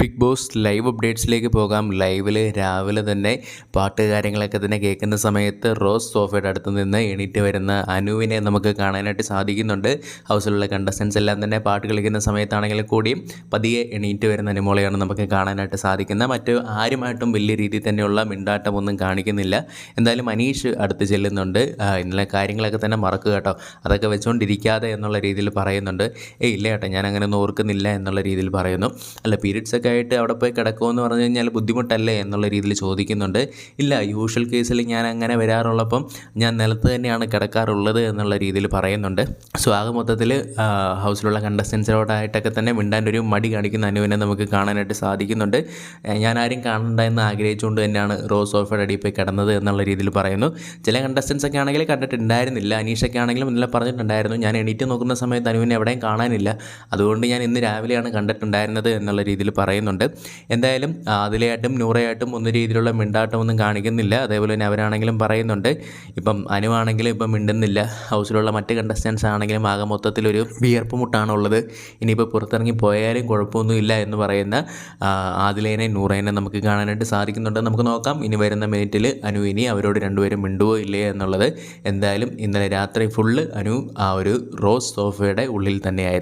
Big boss live അപ്ഡേറ്റ്സിലേക്ക് പോകാം. ലൈവിൽ രാവിലെ തന്നെ പാട്ട് കാര്യങ്ങളൊക്കെ തന്നെ കേൾക്കുന്ന സമയത്ത് റോസ് സോഫയുടെ അടുത്ത് നിന്ന് എണീറ്റ് വരുന്ന അനുവിനെ നമുക്ക് കാണാനായിട്ട് സാധിക്കുന്നുണ്ട്. ഹൗസിലുള്ള കണ്ടസ്റ്റൻസ് എല്ലാം തന്നെ പാട്ട് കളിക്കുന്ന സമയത്താണെങ്കിലും കൂടിയും പതിയെ എണീറ്റ് വരുന്ന അനുമോളെയാണ് നമുക്ക് കാണാനായിട്ട് സാധിക്കുന്നത്. മറ്റ് ആരുമായിട്ടും വലിയ രീതിയിൽ തന്നെയുള്ള മിണ്ടാട്ടമൊന്നും കാണിക്കുന്നില്ല. എന്തായാലും അനീഷ് അടുത്ത് ചെല്ലുന്നുണ്ട്. ഇന്നലെ കാര്യങ്ങളൊക്കെ തന്നെ മറക്കുക കേട്ടോ. അതൊക്കെ വെച്ചുകൊണ്ടിരിക്കാതെ എന്നുള്ള രീതിയിൽ പറയുന്നുണ്ട്. ഏയ് ഇല്ല കേട്ടോ ഞാൻ അങ്ങനെ ഒന്നും ഓർക്കുന്നില്ല എന്നുള്ള രീതിയിൽ പറയുന്നു. അല്ല പീരീഡ്സ് ഒക്കെ ആയിട്ട് അവിടെ പോയി കിടക്കുമെന്ന് പറഞ്ഞു കഴിഞ്ഞാൽ ബുദ്ധിമുട്ടല്ലേ എന്നുള്ള രീതിയിൽ ചോദിക്കുന്നുണ്ട്. ഇല്ല യൂഷ്വൽ കേസിൽ ഞാൻ അങ്ങനെ വരാറുള്ളപ്പം ഞാൻ നിലത്ത് തന്നെയാണ് കിടക്കാറുള്ളത് എന്നുള്ള രീതിയിൽ പറയുന്നുണ്ട്. സോ ആകെ മൊത്തത്തിൽ ഹൗസിലുള്ള കണ്ടസ്റ്റൻസിനോടായിട്ടൊക്കെ തന്നെ മിണ്ടാൻ ഒരു മടി കാണിക്കുന്ന അനുവിനെ നമുക്ക് കാണാനായിട്ട് സാധിക്കുന്നുണ്ട്. ഞാൻ ആരും കാണണ്ട എന്ന് ആഗ്രഹിച്ചുകൊണ്ട് തന്നെയാണ് റോസ് ഓഫയുടെ അടിയിൽ പോയി കിടന്നത് എന്നുള്ള രീതിയിൽ പറയുന്നു. ചില കണ്ടസ്റ്റൻസ് ഒക്കെ ആണെങ്കിൽ കണ്ടിട്ടുണ്ടായിരുന്നില്ല. അനീഷൊക്കെ ആണെങ്കിലും ഇന്നലെ പറഞ്ഞിട്ടുണ്ടായിരുന്നു. ഞാൻ എണീറ്റ് നോക്കുന്ന സമയത്ത് അനുവിനെ എവിടെയും കാണാനില്ല. അതുകൊണ്ട് ഞാൻ ഇന്ന് രാവിലെയാണ് കണ്ടിട്ടുണ്ടായിരുന്നത് എന്നുള്ള രീതിയിൽ പറയുന്നുണ്ട്. എന്തായാലും അതിലെയായിട്ടും നൂറയായിട്ടും ഒന്നും രീതിയിലുള്ള മിണ്ടാട്ടമൊന്നും കാണിക്കുന്നില്ല. അതേപോലെ തന്നെ അവരാണെങ്കിലും പറയുന്നുണ്ട് ഇപ്പം അനുവാണെങ്കിലും ഇപ്പം മിണ്ടുന്നില്ല. ഹൗസിലുള്ള മറ്റ് കണ്ടസ്റ്റൻസ് ആണെങ്കിലും ആകെ മൊത്തത്തിലൊരു വിയർപ്പ് മുട്ടാണുള്ളത്. ഇനിയിപ്പോൾ പുറത്തിറങ്ങി പോയാലും കുഴപ്പമൊന്നുമില്ല എന്ന് പറയുന്ന ആദിലേനെ നൂറേനെ നമുക്ക് കാണാനായിട്ട് സാധിക്കുന്നുണ്ട്. നമുക്ക് നോക്കാം ഇനി വരുന്ന മിനിറ്റിൽ അനു ഇനി അവരോട് രണ്ടുപേരും മിണ്ടുവോ ഇല്ലേ എന്നുള്ളത്. എന്തായാലും ഇന്നലെ രാത്രി ഫുള്ള് അനു ആ ഒരു റോസ് സോഫയുടെ ഉള്ളിൽ തന്നെയായിരുന്നു.